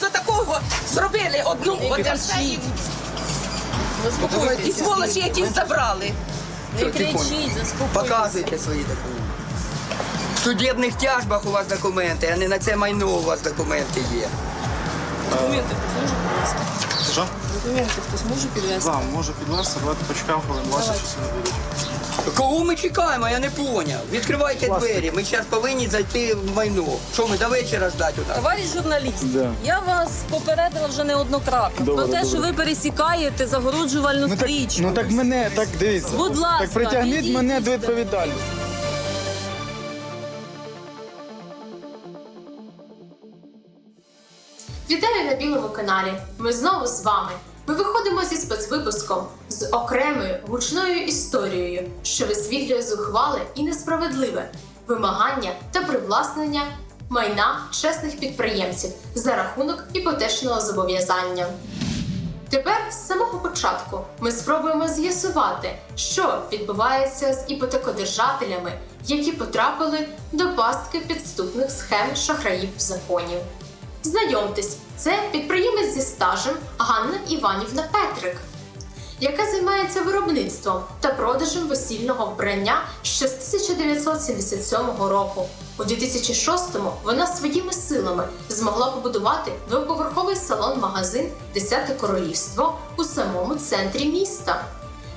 за такого зробили одну один світ. І сволочі якісь забрали. Не кричіть, заспокойтесь. Показуйте свої документи. В судебних тяжбах у вас документи, а не на це майно у вас документи є. Документи хтось може підвести? Що? Документи хтось може підвести? Да, може підвести, давайте почекаємо, коли ваші щось не будуть. Кого ми чекаємо, я не поняв. Відкривайте двері, ми зараз повинні зайти в майно. Що ми до вечора ждати у нас? Товариш журналіст, Да. я вас попередила вже неоднократно Добре, про те, добре. що ви пересікаєте загороджувальну Ну так, стрічку. ну так мене, так дивіться. Будь ласка, так притягніть підійдіть мене до відповідальності. Вітаю на білому каналі. Ми знову з вами. Ми виходимо зі спецвипуском з окремою гучною історією, що висвітлює зухвале і несправедливе вимагання та привласнення майна чесних підприємців за рахунок іпотечного зобов'язання. Тепер з самого початку ми спробуємо з'ясувати, що відбувається з іпотекодержателями, які потрапили до пастки підступних схем шахраїв в законі. Знайомтесь, це підприємець зі стажем Ганна Іванівна Петрик, яка займається виробництвом та продажем весільного вбрання ще з 1977 року. У 2006-му вона своїми силами змогла побудувати двоповерховий салон-магазин Десяте королівство у самому центрі міста.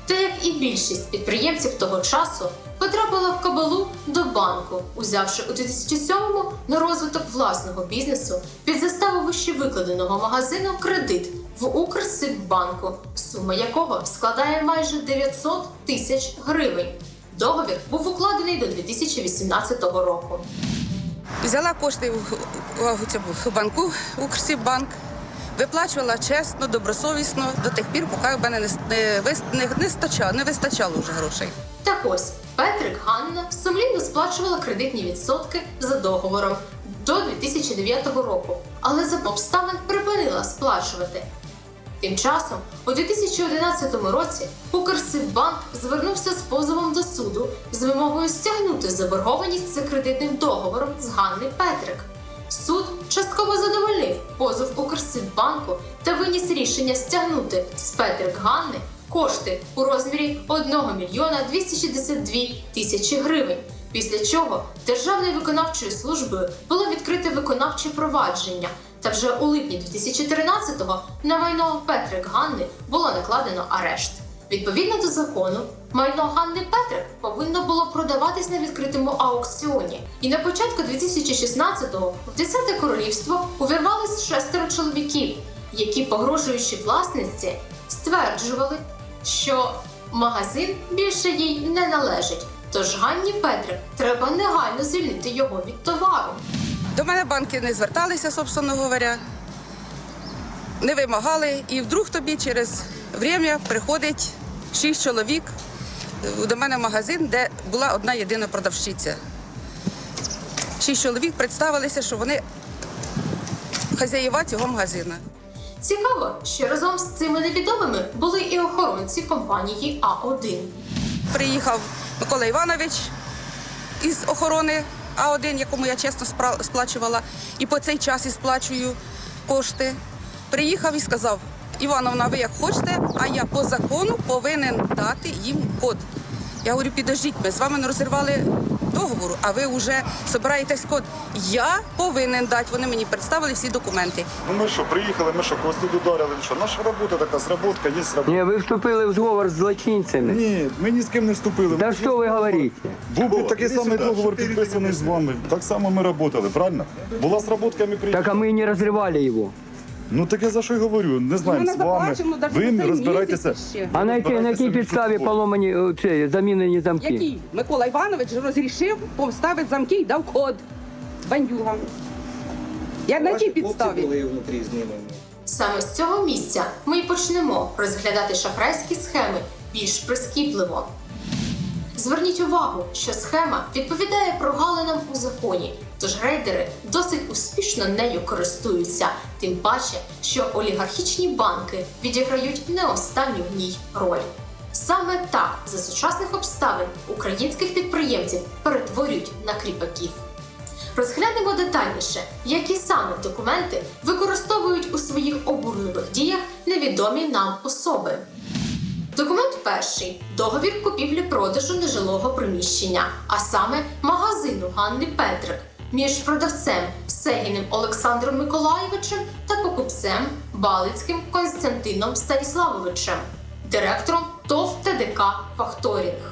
Та як і більшість підприємців того часу потрапила в кабалу до банку, узявши у 2007-му на розвиток власного бізнесу під заставу вищевикладеного магазину кредит в Укрсиббанку, сума якого складає майже 900 тисяч гривень. Договір був укладений до 2018 року. Взяла кошти в, в, в банку, Укрсібанк, виплачувала чесно, добросовісно до тих пір, поки в мене не, не, не, стачало, не вистачало вже грошей. Так ось Петрик Ганна сумлінно сплачувала кредитні відсотки за договором до 2009 року, але за обставин припинила сплачувати. Тим часом, у 2011 році Укрсиббанк звернувся з позовом до суду з вимогою стягнути заборгованість за кредитним договором з Ганни Петрик. Суд частково задовольнив позов Укрсиббанку та виніс рішення стягнути з Петрик Ганни кошти у розмірі 1 мільйона 262 тисячі гривень. Після чого Державною виконавчою службою було відкрите виконавче провадження. Та вже у липні 2013-го на майно Петрик Ганни було накладено арешт. Відповідно до закону, майно Ганни Петрик повинно було продаватись на відкритому аукціоні. І на початку 2016-го в 10 королівство увірвались шестеро чоловіків, які, погрожуючи власниці, стверджували, що магазин більше їй не належить. Тож Ганні Петрик треба негайно звільнити його від товару. До мене банки не зверталися, собственно говоря, не вимагали. І вдруг тобі через время приходить шість чоловік до мене в магазин, де була одна єдина продавщиця. Шість чоловік представилися, що вони хазяїва цього магазину. Цікаво, що разом з цими невідомими були і охоронці компанії А1. Приїхав Микола Іванович із охорони А1, якому я чесно сплачувала, і по цей час і сплачую кошти. Приїхав і сказав: Івановна, ви як хочете, а я по закону повинен дати їм код. Я говорю, підождіть, ми з вами не розірвали договору, а ви вже збираєтесь код. Я повинен дати. Вони мені представили всі документи. Ну ми що, приїхали, ми що, когось тут ударили, що наша робота така, зработка, є робота. Не, вы вступили в сговор с злочинцами. Ні, ми ні з ким не вступили. Да Ми что вы говорите? Був би такий самий договор підписаний з вами. Так само ми працювали, правильно? Була зработка, ми приїхали. Так а мы и не разрывали его. Ну так я за що й говорю, не знаємо Ми з не вами. заплачемо навіть Ви за не цей розбирайтеся. місяць ще. А на якій, на якій підставі поломані е, ці замінені замки? Який Микола Іванович розрішив поставити замки і дав код бандюгам. Я на тій підставі. були внутрі знімані. Саме з цього місця ми й почнемо розглядати шахрайські схеми більш прискіпливо. Зверніть увагу, що схема відповідає прогалинам у законі, тож рейдери досить успішно нею користуються, тим паче, що олігархічні банки відіграють не останню в ній роль. Саме так за сучасних обставин українських підприємців перетворюють на кріпаків. Розглянемо детальніше, які саме документи використовують у своїх обурливих діях невідомі нам особи. Документ перший договір купівлі-продажу нежилого приміщення, а саме магазину Ганни Петрик між продавцем Сегіним Олександром Миколаєвичем та покупцем Балицьким Константином Станіславовичем, директором ТОВ ТДК Факторінг.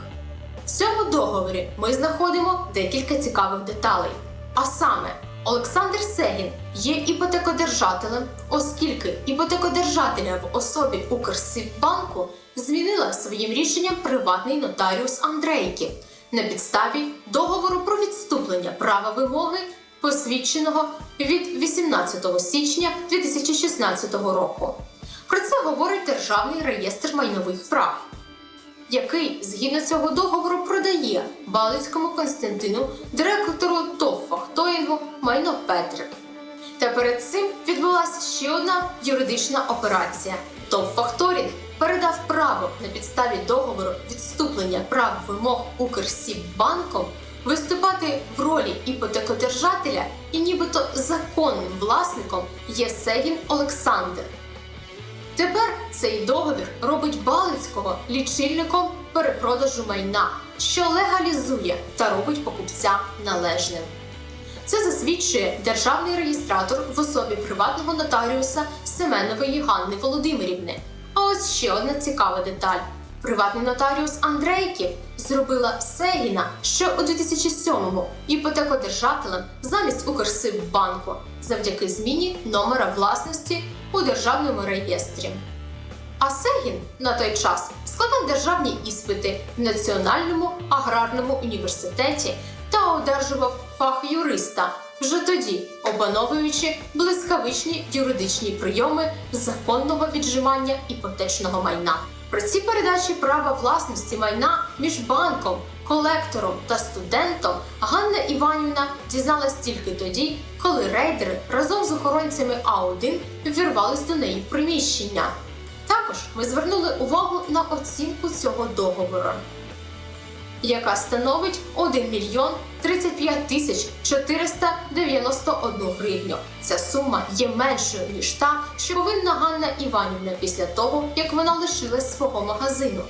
В цьому договорі ми знаходимо декілька цікавих деталей. А саме, Олександр Сегін є іпотекодержателем, оскільки іпотекодержателя в особі Укрсиббанку змінила своїм рішенням приватний нотаріус Андрейків на підставі договору про відступлення права вимоги, посвідченого від 18 січня 2016 року. Про це говорить Державний реєстр майнових прав який згідно цього договору продає Балицькому Константину, директору ТОВ фахтоїнгу майно Петрик. Та перед цим відбулася ще одна юридична операція. ТОВ Факторінг передав право на підставі договору відступлення прав вимог Укрсіббанком виступати в ролі іпотекодержателя і нібито законним власником є Сегін Олександр. Тепер цей договір робить Балицького лічильником перепродажу майна, що легалізує та робить покупця належним. Це засвідчує державний реєстратор в особі приватного нотаріуса Семенової Ганни Володимирівни. А ось ще одна цікава деталь. Приватний нотаріус Андрейків зробила Сегіна ще у 2007-му іпотекодержателем замість Укрсиббанку завдяки зміні номера власності у державному реєстрі. А Сегін на той час складав державні іспити в Національному аграрному університеті та одержував фах юриста, вже тоді опановуючи блискавичні юридичні прийоми законного віджимання іпотечного майна. Про ці передачі права власності майна між банком, колектором та студентом Ганна Іванівна дізналась тільки тоді, коли рейдери разом з охоронцями А1 ввірвались до неї в приміщення. Також ми звернули увагу на оцінку цього договору, яка становить 1 мільйон 35 тисяч 491 гривню. Ця сума є меншою ніж та, що повинна Ганна Іванівна після того, як вона лишилась свого магазину.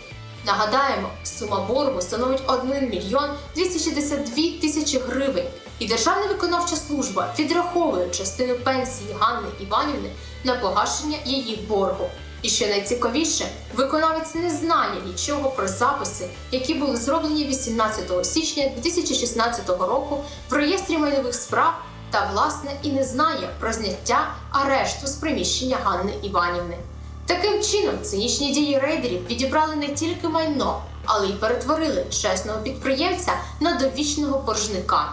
Нагадаємо, сума боргу становить 1 мільйон 262 тисячі гривень, і Державна виконавча служба відраховує частину пенсії Ганни Іванівни на погашення її боргу. І що найцікавіше, виконавець не знає нічого про записи, які були зроблені 18 січня 2016 року в реєстрі майнових справ, та власне і не знає про зняття арешту з приміщення Ганни Іванівни. Таким чином, цинічні дії рейдерів відібрали не тільки майно, але й перетворили чесного підприємця на довічного боржника.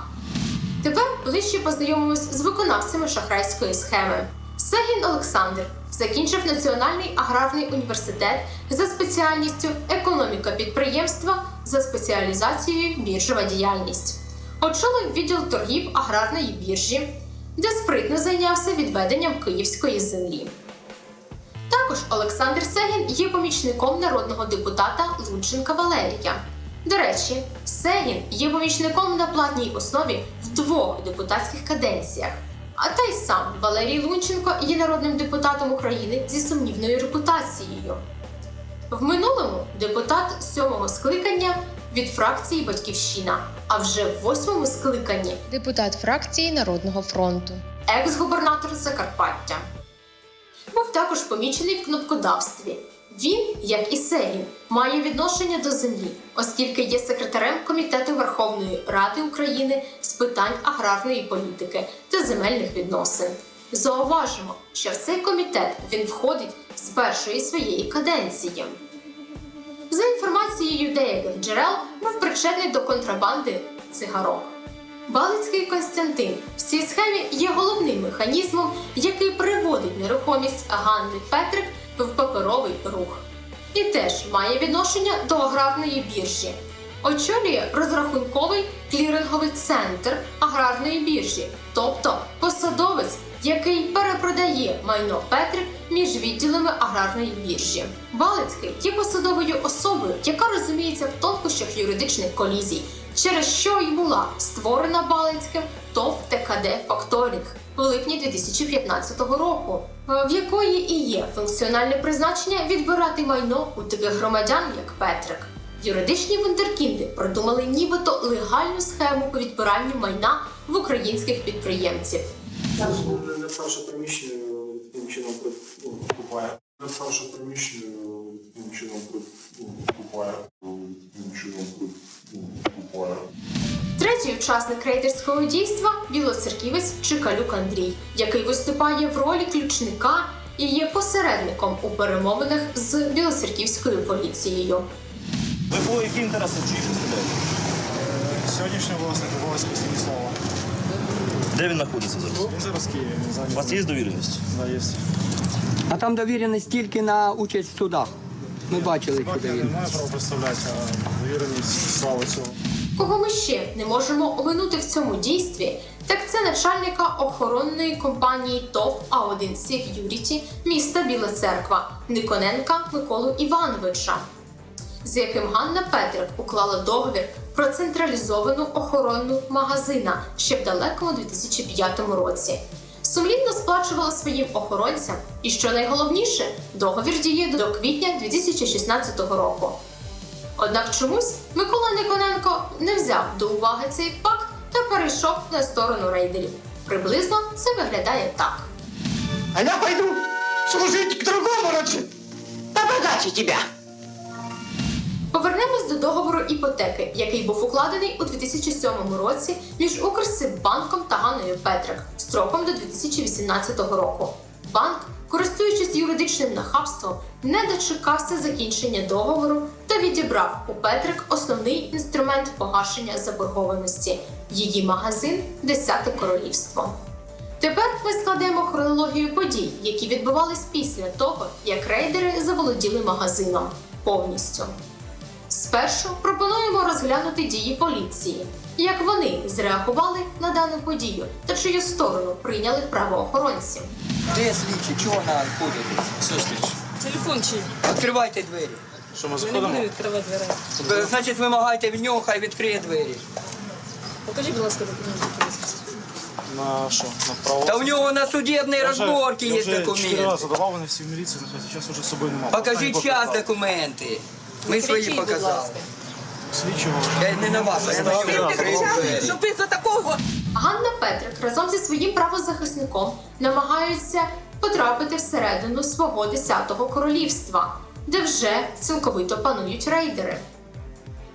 Тепер ближче познайомимось з виконавцями шахрайської схеми. Сегін Олександр закінчив Національний аграрний університет за спеціальністю економіка підприємства за спеціалізацією біржова діяльність. Очолив відділ торгів аграрної біржі, де спритно зайнявся відведенням київської землі. Також Олександр Сегін є помічником народного депутата Лунченка Валерія. До речі, Сегін є помічником на платній основі в двох депутатських каденціях. А та й сам Валерій Лунченко є народним депутатом України зі сумнівною репутацією. В минулому депутат сьомого скликання від фракції Батьківщина, а вже в восьмому скликанні депутат фракції Народного фронту. екс-губернатор Закарпаття. Був також помічений в кнопкодавстві. Він, як і Сегін, має відношення до землі, оскільки є секретарем Комітету Верховної Ради України з питань аграрної політики та земельних відносин. Зауважимо, що в цей комітет він входить з першої своєї каденції. За інформацією деяких джерел, був причетний до контрабанди цигарок. Балицький Костянтин в цій схемі є головним механізмом, який приводить нерухомість Ганни Петрик в паперовий рух. І теж має відношення до аграрної біржі. Очолює розрахунковий кліринговий центр аграрної біржі, тобто посадовець, який перепродає майно Петрик між відділами аграрної біржі. Балицький є посадовою особою, яка розуміється в тонкощах юридичних колізій, через що й була створена Балицьким ТОВ ТКД Факторинг в липні 2015 року, е, в якої і є функціональне призначення відбирати майно у таких громадян, як Петрик. Юридичні вундеркінди продумали нібито легальну схему по відбиранню майна в українських підприємців. Не написав, що приміщення таким чином ну, купає. Написав, що приміщення таким чином ну, купає. Таким чином ну, купає. Третій учасник рейдерського дійства білоцерківець Чикалюк Андрій, який виступає в ролі ключника і є посередником у перемовинах з білоцерківською поліцією. Ви були які інтереси чиїх стріляєте? Сьогоднішній власник Ковальського Станіслава. Де він знаходиться зараз? Він зараз в Києві. У вас є довіреність? Да, є. А там довіреність тільки на участь в судах. Ми бачили Так, я не довіреність. маю права представляти, а довіреність слава цього. Кого ми ще не можемо оминути в цьому дійстві, так це начальника охоронної компанії ТОВ А1 Security міста Біла Церква Никоненка Миколу Івановича, з яким Ганна Петрик уклала договір про централізовану охорону магазина ще в далекому 2005 році. Сумлінно сплачувала своїм охоронцям, і що найголовніше, договір діє до квітня 2016 року. Однак чомусь Микола Никоненко не взяв до уваги цей факт та перейшов на сторону рейдерів. Приблизно це виглядає так. А я пойду служить к другому роду. Побогаче тебя. Повернемось до договору іпотеки, який був укладений у 2007 році між Укрсиббанком та Ганною Петрик строком до 2018 року. Банк, користуючись юридичним нахабством, не дочекався закінчення договору та відібрав у Петрик основний інструмент погашення заборгованості її магазин Десяте королівство. Тепер ми складемо хронологію подій, які відбувались після того, як рейдери заволоділи магазином повністю. Спершу пропонуємо розглянути дії поліції, як вони зреагували на дану подію та чию сторону прийняли правоохоронці. Де слідчі? Чого вона ходить? Все, слідчі. Телефон чий? Відкривайте двері. Що ми не заходимо? відкривати двері. Ви, Значить, вимагайте від нього, хай відкриє двері. Покажіть, будь ласка, документи. які. На що? На право? Та в нього на судебній Я розборці я є вже Чотири документи. рази давав, вони всі в міліцію, на зараз уже з собою немає. Покажіть час документи. Ми свої Кричіть, будь показали. ласка. Я не на вас, а я на двері. Щоб ви за такого Ганна Петрик разом зі своїм правозахисником намагаються потрапити всередину свого десятого королівства, де вже цілковито панують рейдери.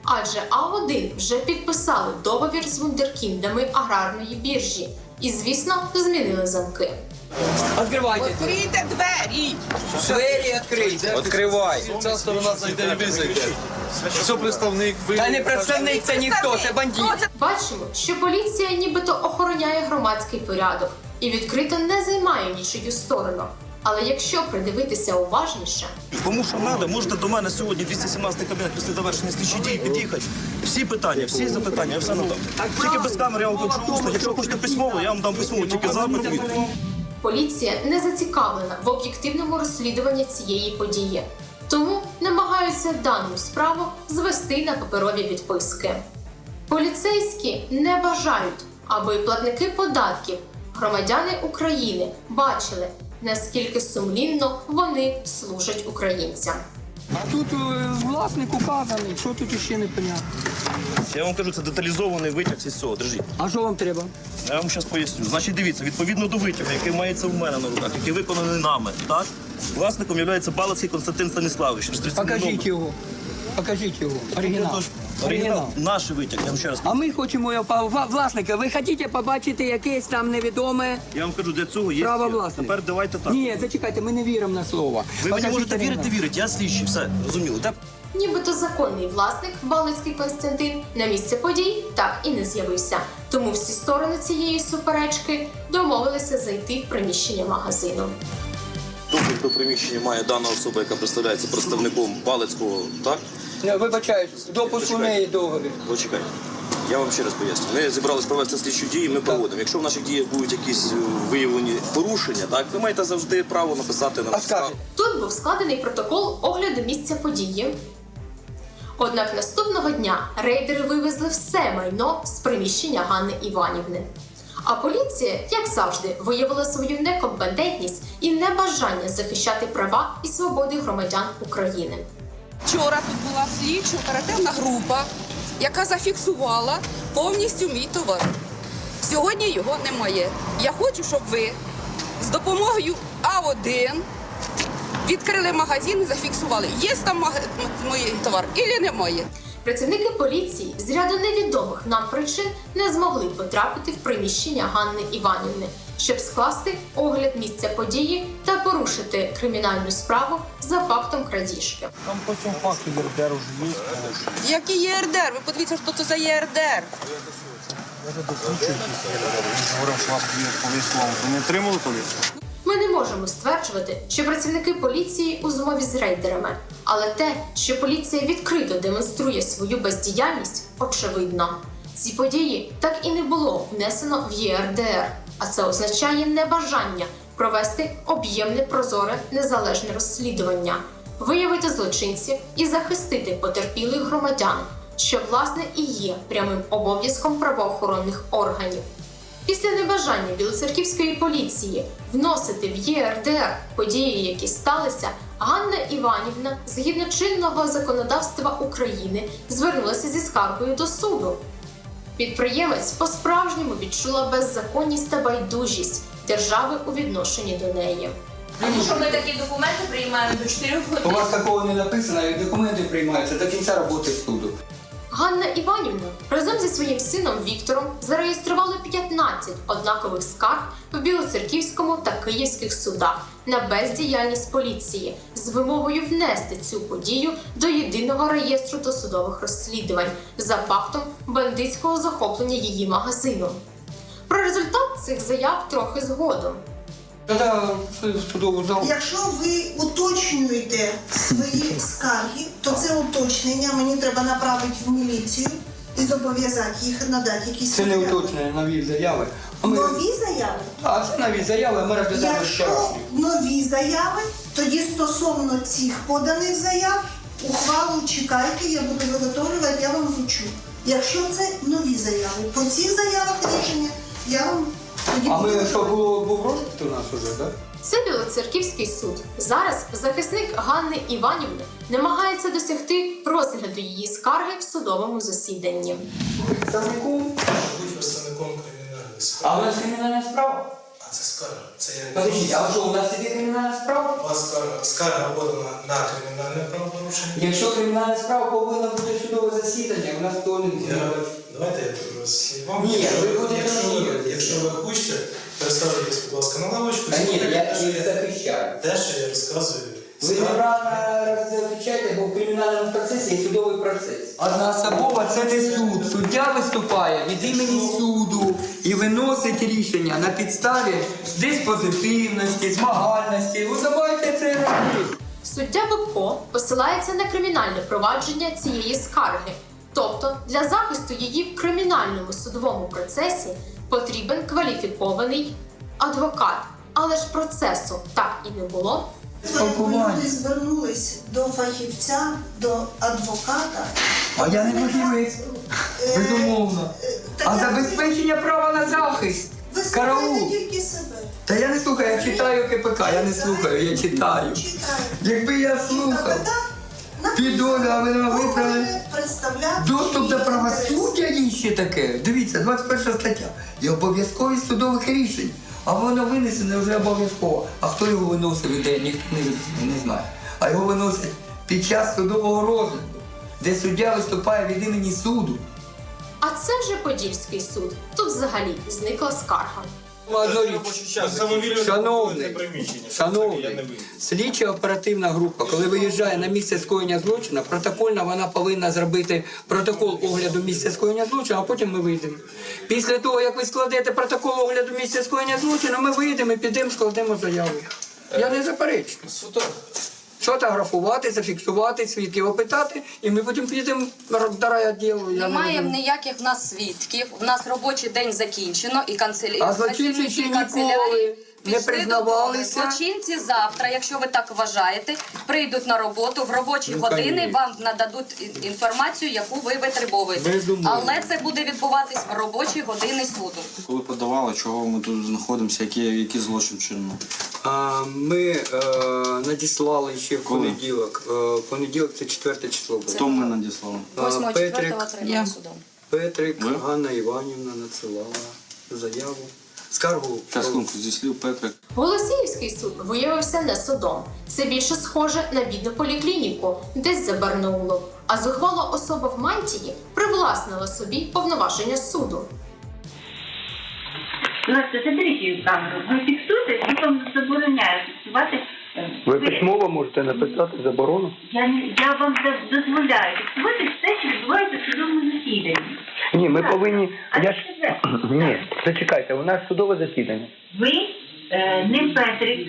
Адже А1 вже підписали договір з вундеркіндами аграрної біржі і, звісно, змінили замки. Відкривайте двері. відкрийте двері. Двері відкрийте. Відкривай. Ця сторона зайде і ви зайдете. Все представник, ви. Та не представник це ніхто, це бандит. Бачимо, що поліція нібито охороняє громадський порядок і відкрито не займає нічию сторону. Але якщо придивитися уважніше, Кому що треба, можете до мене сьогодні 217 кабінет після завершення слідчої дії під'їхати. Всі питання, всі запитання, я все надам. Тільки без камери я вам хочу усно. Якщо хочете письмово, я вам дам письмово, тільки запит відповідь. Поліція не зацікавлена в об'єктивному розслідуванні цієї події, тому намагаються дану справу звести на паперові відписки. Поліцейські не бажають, аби платники податків, громадяни України бачили, наскільки сумлінно вони служать українцям. А тут е, власник указаний, що тут ще не понятно. Я вам кажу, це деталізований витяг із цього. Держіть. А що вам треба? Я вам зараз поясню. Значить, дивіться, відповідно до витягу, який мається в мене на руках, який виконаний нами, так? Власником є Балацький Константин Станіславович. реєстраційний Покажіть номер. його. Покажіть його. Оригінал. Оригінал. Наш витяг, я вам ще раз А ми хочемо його ва- власника. Ви хочете побачити якесь там невідоме? Я вам кажу, для цього є. Право є. власник. Тепер давайте так. Ні, зачекайте, ми не віримо на слово. Ви мені Покажіть можете оригінал. вірити, вірити. Я слідчий, все, розуміло. Так? Нібито законний власник Балицький Константин на місце подій так і не з'явився. Тому всі сторони цієї суперечки домовилися зайти в приміщення магазину. Доступ до приміщення має дана особа, яка представляється представником Балицького, так? Вибачаюсь, допуск у неї договір. Почекай. Я вам ще раз поясню. Ми зібралися провести слідчі дії, ми проводимо. Якщо в наших діях будуть якісь е, виявлені порушення, так ви маєте завжди право написати на А нас. скажете? Тут був складений протокол огляду місця події. Однак наступного дня рейдери вивезли все майно з приміщення Ганни Іванівни. А поліція, як завжди, виявила свою некомпетентність і небажання захищати права і свободи громадян України. Вчора тут була слідчо-оперативна група, яка зафіксувала повністю мій товар. Сьогодні його немає. Я хочу, щоб ви з допомогою А1 відкрили магазин і зафіксували, є там мій товар і немає. Працівники поліції з ряду невідомих нам причин не змогли потрапити в приміщення Ганни Іванівни, щоб скласти огляд місця події та порушити кримінальну справу за фактом крадіжки. Там по цьому факту ЄРДР вже є. Який ЄРДР? Ви подивіться, що це за ЄРДР. Я тут досліджую якісь ЄРДР. Він говорив, що вас. Ви не отримали повісло? Не можемо стверджувати, що працівники поліції у змові з рейдерами, але те, що поліція відкрито демонструє свою бездіяльність, очевидно. Ці події так і не було внесено в ЄРДР, а це означає небажання провести об'ємне прозоре незалежне розслідування, виявити злочинців і захистити потерпілих громадян, що власне і є прямим обов'язком правоохоронних органів. Після небажання білоцерківської поліції вносити в ЄРДР події, які сталися, Ганна Іванівна, згідно чинного законодавства України, звернулася зі скаргою до суду. Підприємець по-справжньому відчула беззаконність та байдужість держави у відношенні до неї. Тому що ми такі документи приймаємо до 4 У вас такого не написано, і документи приймаються до кінця роботи суду. Ганна Іванівна разом зі своїм сином Віктором зареєстрували 15 однакових скарг в Білоцерківському та Київських судах на бездіяльність поліції з вимогою внести цю подію до єдиного реєстру досудових розслідувань за фактом бандитського захоплення її магазину. Про результат цих заяв трохи згодом. В судову залу. Якщо ви уточнюєте свої скарги, то це уточнення мені треба направити в міліцію і зобов'язати їх надати якісь Це не матеріали. уточнення, нові заяви. А ми... Нові заяви? А це нові заяви, ми розглядаємо ще раз. Якщо нові заяви, тоді стосовно цих поданих заяв ухвалу чекайте, я буду виготовлювати, я вам вручу. Якщо це нові заяви, по цих заявах рішення я вам А ми що було був розгляд у нас уже, так? Це Білоцерківський суд. Зараз захисник Ганни Іванівни намагається досягти розгляду її скарги в судовому засіданні. Представником. Будь представником кримінальної справи. А у нас кримінальна справа? А це скарга. Це я не Подождіть, а що у нас іде кримінальна справа? У вас скарга, скарга подана на кримінальне правопорушення. Якщо кримінальна справа повинна бути судове засідання, у нас то не Я. давайте я роз'ясню вам. Ні, ви будете якщо ви, якщо ви хочете, переставайтесь, будь ласка, на лавочку. Та ні, я їх захищаю. Те, що я розказую. Ви неправильно захищаєте, бо в кримінальному процесі є судовий процес. Одноособово це не суд. Суддя виступає від імені суду і виносить рішення на підставі диспозитивності, змагальності. Ви давайте це робити. Суддя Бобко посилається на кримінальне провадження цієї скарги. Тобто для захисту її в кримінальному судовому процесі потрібен кваліфікований адвокат. Але ж процесу так і не було. Люди звернулись до фахівця, до адвоката. А я не фахівець, Е, безумовно. А забезпечення права на захист. Ви Караул. тільки себе. Та я не слухаю, я читаю КПК, я не слухаю, я читаю. Читайте. Якби я слухав, КПК підозра, а ви не виправили. представляти Доступ до правосуддя є ще таке. Дивіться, 21 стаття. І обов'язковість судових рішень. А воно винесене вже обов'язково. А хто його виносив іде, ніхто не, не знає. А його виносять під час судового розгляду, де суддя виступає від імені суду. А це вже Подільський суд. Тут взагалі зникла скарга. Одну річ. Шановний, шановний, слідча оперативна група, коли виїжджає на місце скоєння злочину, протокольно вона повинна зробити протокол огляду місця скоєння злочину, а потім ми вийдемо. Після того, як ви складете протокол огляду місця скоєння злочину, ми вийдемо і підемо, складемо заяву. Я не заперечую. Сфотографувати, зафіксувати, свідків опитати, і ми потім підемо на діло. Я не Немає ніяких в нас свідків. В нас робочий день закінчено і канцелярі. А закінчить ще ніколи не признавалися. Злочинці завтра, якщо ви так вважаєте, прийдуть на роботу в робочі Ну, години. Вам нададуть ін- інформацію, яку ви витребовуєте. Безумовно. Але це буде відбуватись в робочі години суду. Коли подавали, чого ми тут знаходимося, які, які злочин чинно? А, ми е, надіслали ще в Коли? понеділок. Е, понеділок це четверте число було. Хто ми надіслали? А, 8 Петрик, 4 отримали судом. Петрик, Ви? Ганна Іванівна надсилала заяву. Скаргу. Час хвилинку, зі слів Петрик. Голосіївський суд виявився не судом. Це більше схоже на бідну поліклініку, десь забарнуло. А зухвала особа в мантії привласнила собі повноваження суду. Ласка, заберіть камеру. Ви фіксуєте, я вам забороняю фіксувати. е, Ви письмово можете написати заборону? Я, не, я вам дозволяю фіксувати все, що відбувається в судовому засіданні. Ні, ми повинні. А Я ж ні, зачекайте, у нас судове засідання. Ви е, не Петрик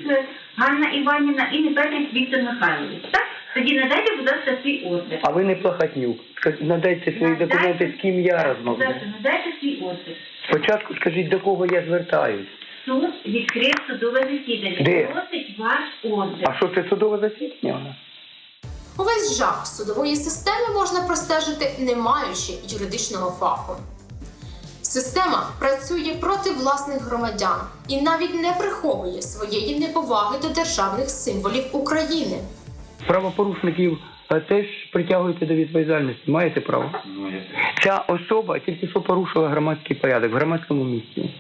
Ганна Іванівна і не Петрик Віктор Михайлович. Так? Тоді надайте, будь ласка, свій ордер. А ви не плахатнюк. Надайте свої Надайте- документи, з ким я розмовляю. ласка, надайте свій ордер. Спочатку скажіть, до кого я звертаюсь. Суд відкрив судове засідання. Де? Просить ваш ордер. А що це судове засідання у нас? Увесь жах судової системи можна простежити, не маючи юридичного фаху. Система працює проти власних громадян і навіть не приховує своєї неповаги до державних символів України. Правопорушників теж притягуєте до відповідальності. Маєте право? Ця особа тільки що порушила громадський порядок в громадському місці.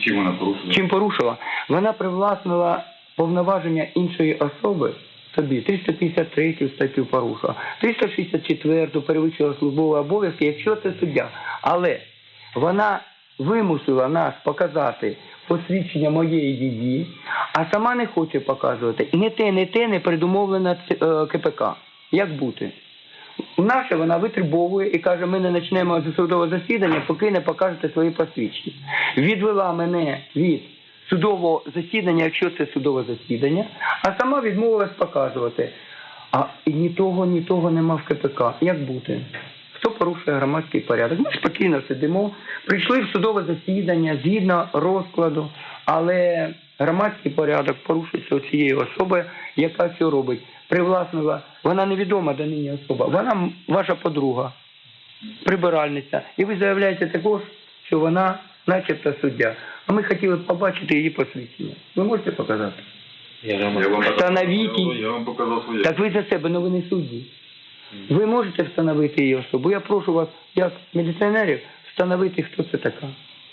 Чим вона порушила? Чим порушила? Вона привласнила повноваження іншої особи собі. 353 статтю порушила, 364 перевищила службові обов'язки, якщо це суддя. Але вона вимусила нас показати посвідчення моєї дії, а сама не хоче показувати. І не те, не те не передумовлено е, КПК. Як бути? Наше вона витребовує і каже, ми не почнемо судове засідання, поки не покажете свої посвідчення. Відвела мене від судового засідання, якщо це судове засідання, а сама відмовилась показувати. А ні того, ні того нема в КПК. Як бути? Хто порушує громадський порядок? Ми спокійно сидимо, прийшли в судове засідання згідно розкладу, але громадський порядок порушується цією особою, яка це робить. Привласнила, вона невідома до нині особа, вона ваша подруга, прибиральниця. І ви заявляєте також, що вона начебто суддя. А ми хотіли побачити її посвідчення. Ви можете показати? Я вам Встановіть її. Я вам показав своє. Так ви за себе, але ви не судді. Ви можете встановити її особу. Я прошу вас, як міліціонерів, встановити, хто це така.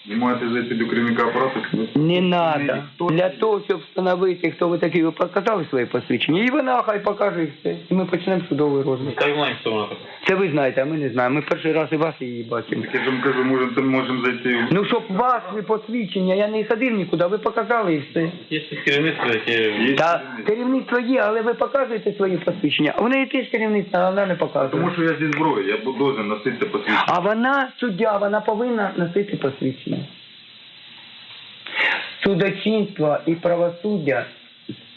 Ви маєте зайти до керівника апарату. Не треба. Для того, щоб встановити, хто ви такий, ви показали своє посвідчення. І вона хай покаже і все. І ми почнемо судовий розгляд. Та знаємо, хто вона така. Це ви знаєте, а ми не знаємо. Ми перший раз і вас її бачимо. Я ж вам кажу, можемо можемо зайти. Ну, щоб вас ви посвідчення, я не ходив нікуди, ви показали і все. Є керівництво, яке... Є Та керівництво є, але ви показуєте свої посвідчення. У неї теж керівництво, а вона не показує. Тому що я зі зброєю, я должен носити посвідчення. А вона суддя, вона повинна носити посвідчення. Судочинство і правосуддя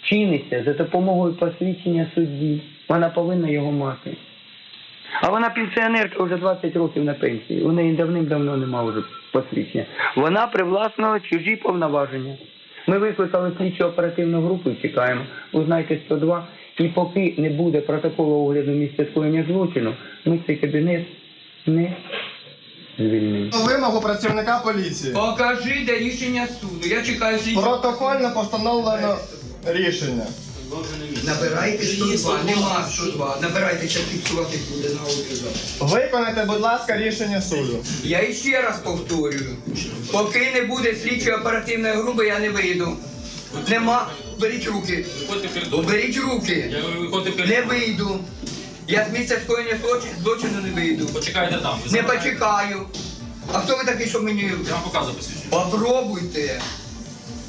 чиниться за допомогою посвідчення судді. Вона повинна його мати. А вона пенсіонерка вже 20 років на пенсії. У неї давним-давно немає вже посвідчення. Вона привласнила чужі повноваження. Ми викликали слідчу оперативну групу і чекаємо. Узнайте 102. І поки не буде протоколу огляду місця скоєння злочину, ми цей кабінет не звільнимо. Вимогу працівника поліції. Покажи, де рішення суду. Я чекаю слідчу. Протокольно постановлено рішення. Набирайте 102, нема 102. Набирайте, ще фіксувати буде на аудіо. Виконайте, будь ласка, рішення суду. Я іще раз повторюю. Поки не буде слідчої оперативної групи, я не вийду. Нема. Беріть руки. Беріть руки. Не вийду. Я з місця скоєння злочин- злочину не вийду. Почекайте там. Не почекаю. А хто ви такий, що мені? Я вам показую посвідчення. Попробуйте.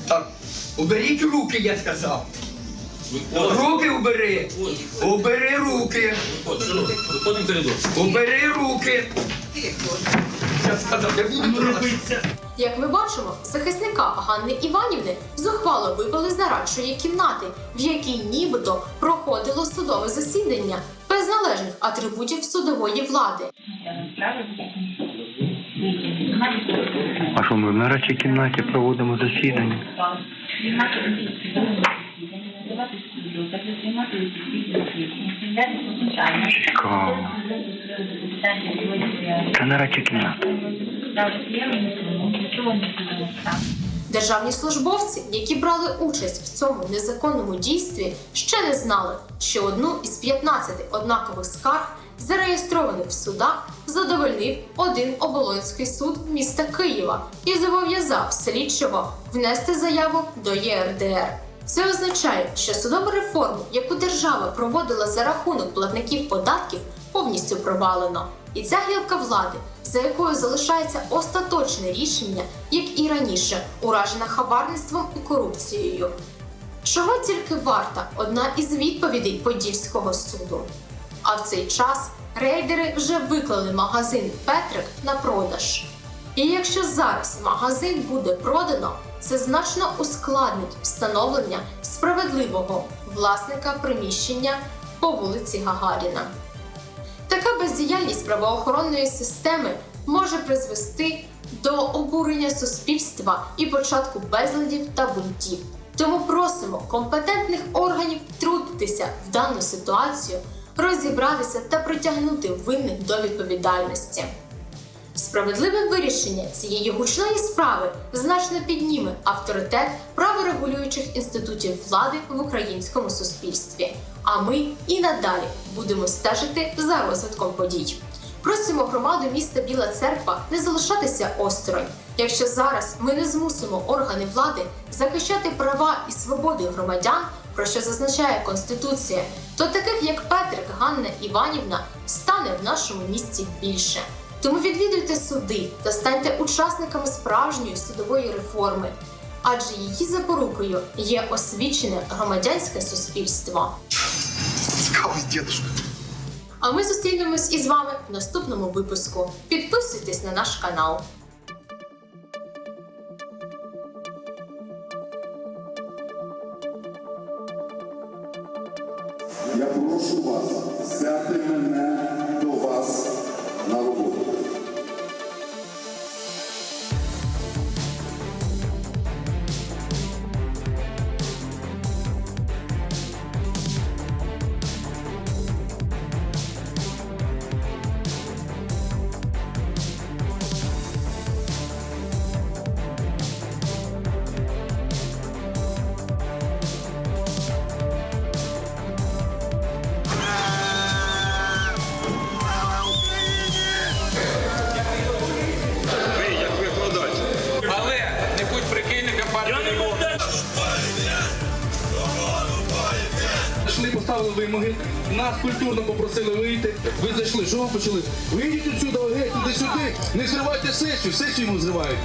Так, уберіть руки, я сказав. Руки убери. Убери руки. Виходимо в коридор. Убери руки. Я сказав, не буду битися. Як ми бачимо, захисника Ганни Іванівни зухвало вивели з нарадчої кімнати, в якій нібито проходило судове засідання належних атрибутів судової влади. А що ми в нарадчій кімнаті проводимо засідання? Цікаво. Це нарадча кімната. Державні службовці, які брали участь в цьому незаконному дійстві, ще не знали, що одну із 15 однакових скарг, зареєстрованих в судах, задовольнив один оболонський суд міста Києва і зобов'язав слідчого внести заяву до ЄРДР. Це означає, що судову реформу, яку держава проводила за рахунок платників податків, повністю провалено. І ця гілка влади, за якою залишається остаточне рішення, як і раніше, уражена хабарництвом і корупцією. Чого тільки варта одна із відповідей Подільського суду. А в цей час рейдери вже виклали магазин Петрик на продаж. І якщо зараз магазин буде продано, це значно ускладнить встановлення справедливого власника приміщення по вулиці Гагаріна. Така бездіяльність правоохоронної системи може призвести до обурення суспільства і початку безладів та бунтів. Тому просимо компетентних органів втрутитися в дану ситуацію, розібратися та притягнути винних до відповідальності. Справедливе вирішення цієї гучної справи значно підніме авторитет праворегулюючих інститутів влади в українському суспільстві. А ми і надалі будемо стежити за розвитком подій. Просимо громаду міста Біла Церква не залишатися осторонь. Якщо зараз ми не змусимо органи влади захищати права і свободи громадян, про що зазначає Конституція, то таких як Петрик Ганна Іванівна стане в нашому місті більше. Тому відвідуйте суди та станьте учасниками справжньої судової реформи, адже її запорукою є освічене громадянське суспільство. Цікавий дідушка. А ми зустрінемось із вами в наступному випуску. Підписуйтесь на наш канал. Я прошу вас взяти мене до вас на роботу. Нас культурно попросили вийти. Ви зайшли, що ви почали? Вийдіть отсюди, геть, туди сюди, не зривайте сесію, сесію йому зривають.